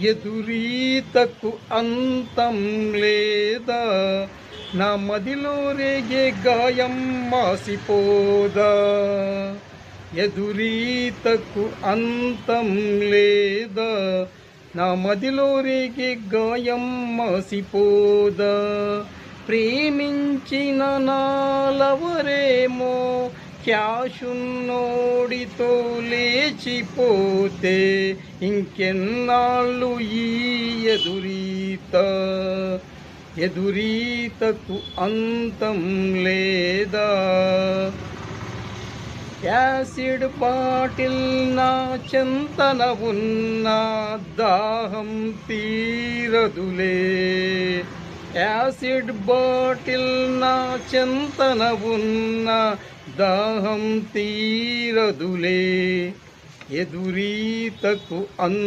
ఎదురీతకు అంతం లేదా? నా మదిలో రేగే గాయం మాసిపోదా? ఎదురీతకు అంతం లేదా? నా మదిలో రేగే గాయం మాసిపోదా? ప్రేమించిన నాలవరేమో క్యాషున్నోడితో లేచిపోతే ఇంకెన్నాళ్ళు ఈ ఎదురీత? ఎదురీతకు అంతం లేదా? యాసిడ్ బాటిల్ నా చింతన ఉన్న దాహం తీరదులే. యాసిడ్ బాటిల్ నా చింతన ఉన్న దాహం తీరదులే. ఎదురీతకు అన్